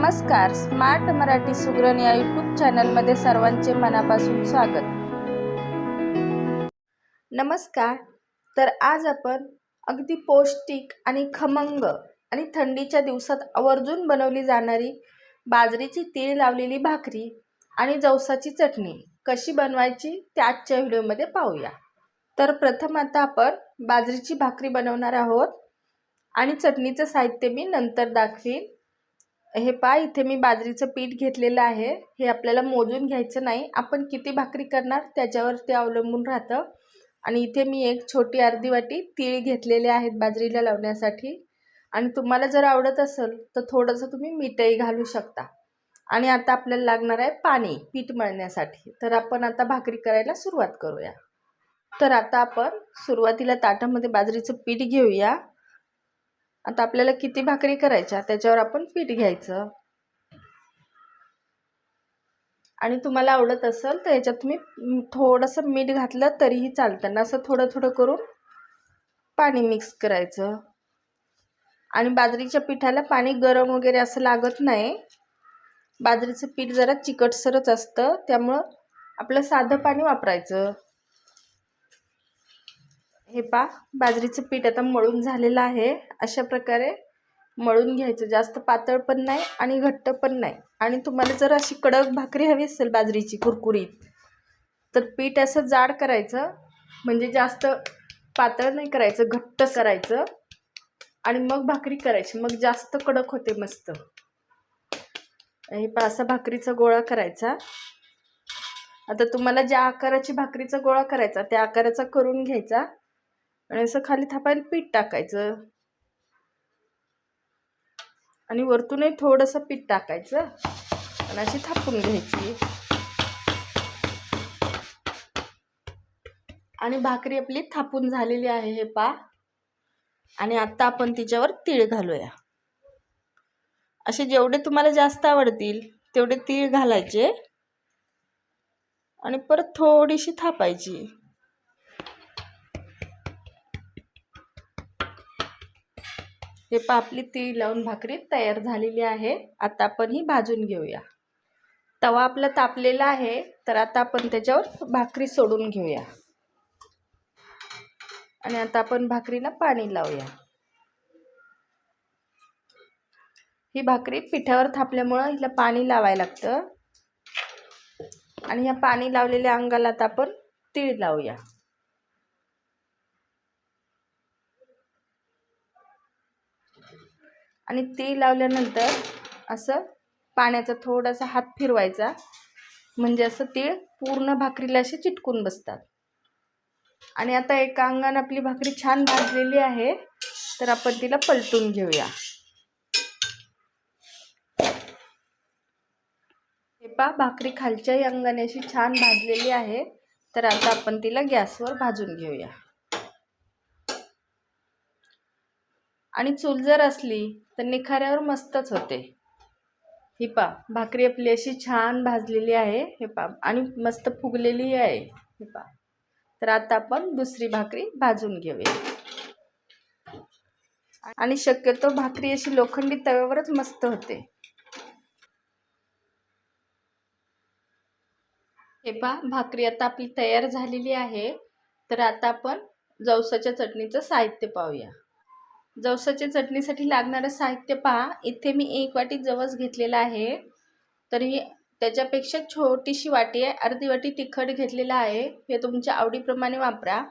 नमस्कार. स्मार्ट मराठी सुग्रण या यूट्यूब चॅनलमध्ये सर्वांचे मनापासून स्वागत. नमस्कार. तर आज आपण अगदी पौष्टिक आणि खमंग आणि थंडीच्या दिवसात आवर्जून बनवली जाणारी बाजरीची तीळ लावलेली भाकरी आणि जवसाची चटणी कशी बनवायची ते आजच्या व्हिडिओमध्ये पाहूया. तर प्रथम आता आपण बाजरीची भाकरी बनवणार आहोत आणि चटणीचं साहित्य मी नंतर दाखवीन. हे पा इथे मी बाजरीचं पीठ घेतलेलं आहे. हे आपल्याला मोजून घ्यायचं नाही. आपण किती भाकरी करणार त्याच्यावर ते अवलंबून राहतं. आणि इथे मी एक छोटी अर्धी वाटी तीळ घेतलेले आहेत बाजरीला लावण्यासाठी. आणि तुम्हाला जर आवडत असेल तर थोडंसं तुम्ही मीठही घालू शकता. आणि आता आपल्याला लागणार आहे पाणी पीठ मळण्यासाठी. तर आपण आता भाकरी करायला सुरुवात करूया. तर आता आपण सुरुवातीला ताटामध्ये बाजरीचं पीठ घेऊया. आता आपल्याला किती भाकरी करायच्या? त्याच्यावर आपण पीठ घ्यायचं. आणि तुम्हाला आवडत असेल तर याच्यात तुम्ही थोडंसं मीठ घातलं तरीही चालतं. ना असं थोडं थोडं करून पाणी मिक्स करायचं. आणि बाजरीच्या पिठाला पाणी गरम वगैरे असं लागत नाही. बाजरीचं पीठ जरा चिकटसरच असतं. त्यामुळं आपलं साधं पाणी वापरायचं. हे पा बाजरीचं पीठ आता मळून झालेलं आहे. अशा प्रकारे मळून घ्यायचं. जास्त पातळ पण नाही आणि घट्ट पण नाही. आणि तुम्हाला जर अशी कडक भाकरी हवी असेल बाजरीची कुरकुरीत तर पीठ असं जाड करायचं. म्हणजे जास्त पातळ नाही करायचं घट्ट करायचं. आणि मग भाकरी करायची. मग जास्त कडक होते मस्त. हे पा असा भाकरीचा गोळा करायचा. आता तुम्हाला ज्या आकाराची भाकरीचा गोळा करायचा त्या आकाराचा करून घ्यायचा. आणि असं खाली थापायला पीठ टाकायचं. आणि वरतूनही थोडंसं पीठ टाकायचं. आणि अशी थापून घ्यायची. आणि भाकरी आपली थापून झालेली आहे हे पा. आणि आत्ता आपण तिच्यावर तीळ घालूया. असे जेवढे तुम्हाला जास्त आवडतील तेवढे तीळ घालायचे. आणि परत थोडीशी थापायची. हे पापली तीळ लावून भाकरी तयार झालेली आहे. आता आपण ही भाजून घेऊया. तवा आपला तापलेला आहे तर आता आपण त्याच्यावर भाकरी सोडून घेऊया. आणि आता आपण भाकरीला पाणी लावूया. ही भाकरी पिठावर थापल्यामुळं हिला पाणी लावायला लागतं. आणि ह्या पाणी लावलेल्या अंगाला आता आपण तीळ लावूया. आणि ती लावल्यानंतर असं पाण्याचा थोडासा हात फिरवायचा. म्हणजे असं तीळ पूर्ण भाकरीला असे चिटकून बसतात. आणि आता एका अंगानं आपली भाकरी छान भाजलेली आहे. तर आपण तिला पलटून घेऊया. हे पा भाकरी खालच्याही अंगाने अशी छान भाजलेली आहे. तर आता आपण तिला गॅसवर भाजून घेऊया. आणि चूल जर असली तर निखाऱ्यावर मस्तच होते. ही पा भाकरी आपली अशी छान भाजलेली आहे हे पा आणि मस्त फुगलेली आहे हे पा. तर आता आपण दुसरी भाकरी भाजून घेऊया. आणि शक्यतो भाकरी अशी लोखंडी तव्यावरच मस्त होते. हे पा भाकरी आता आपली तयार झालेली आहे. तर आता आपण जवसाच्या चटणीचं साहित्य पाहूया. जवसाच्या चटणीसाठी लागणारं साहित्य पहा. इथे मी एक वाटी जवस घेतलेला आहे. तरी त्याच्यापेक्षा छोटीशी वाटी आहे. अर्धी वाटी तिखट घेतलेलं आहे. हे तुमच्या आवडीप्रमाणे वापरा.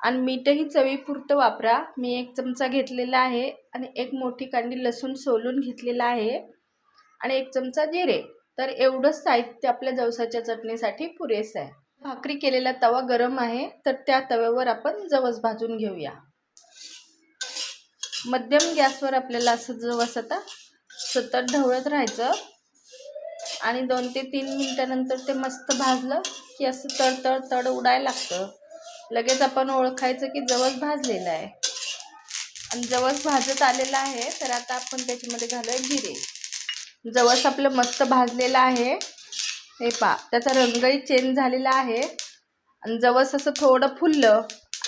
आणि मीठही चवीपुरतं वापरा. मी एक चमचा घेतलेला आहे. आणि एक मोठी कांडी लसूण सोलून घेतलेला आहे. आणि एक चमचा जिरे. तर एवढंच साहित्य आपल्या जवसाच्या चटणीसाठी पुरेसं आहे. भाकरी केलेला तवा गरम आहे. तर त्या तव्यावर आपण जवस भाजून घेऊया. मध्यम गॅसवर आपल्याला असं जवस आता सतत ढवळत राहायचं. आणि दोन ते तीन मिनटानंतर ते मस्त भाजलं की असं तडतड तळ तड उडायला लागतं. लगेच आपण ओळखायचं की जवस भाजलेलं आहे. आणि जवस भाजत आलेलं आहे तर आता आपण त्याच्यामध्ये घालूया जिरे. जवस आपलं मस्त भाजलेलं आहे. हे पा त्याचा रंगही चेंज झालेला आहे. आणि जवस असं थोडं फुललं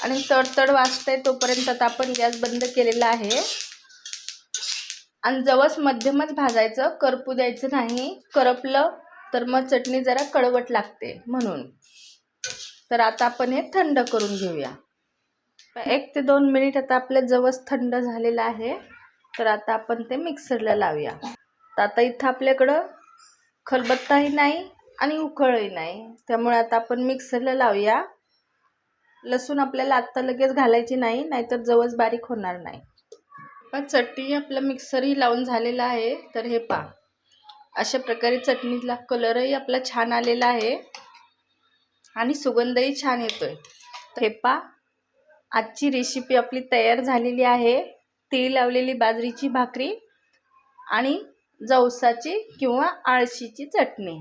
आणि तडतड वाजतंय तोपर्यंत आता आपण गॅस बंद केलेला आहे. आणि जवस मध्यमच भाजायचं करपू द्यायचं नाही. करपलं तर मग चटणी जरा कडवट लागते म्हणून. तर आता आपण हे थंड करून घेऊया. एक ते दोन मिनिट आता आपलं जवस थंड झालेलं आहे. तर आता आपण ते मिक्सरला लावूया. तर आता इथं आपल्याकडं खलबत्ताही नाही आणि उकळही नाही. त्यामुळे आता आपण मिक्सरला लावूया. लसूण आपल्याला आत्ता लगेच घालायची नाही नाहीतर जवळच बारीक होणार नाही. पण चटणी आपलं मिक्सरही लावून झालेलं आहे तर हे पा अशा प्रकारे चटणीतला कलरही आपला छान आलेला आहे आणि सुगंधही छान येतोय. तर हे पा आजची रेसिपी आपली तयार झालेली आहे. तीळ लावलेली बाजरीची भाकरी आणि जवसाची किंवा आळशीची चटणी.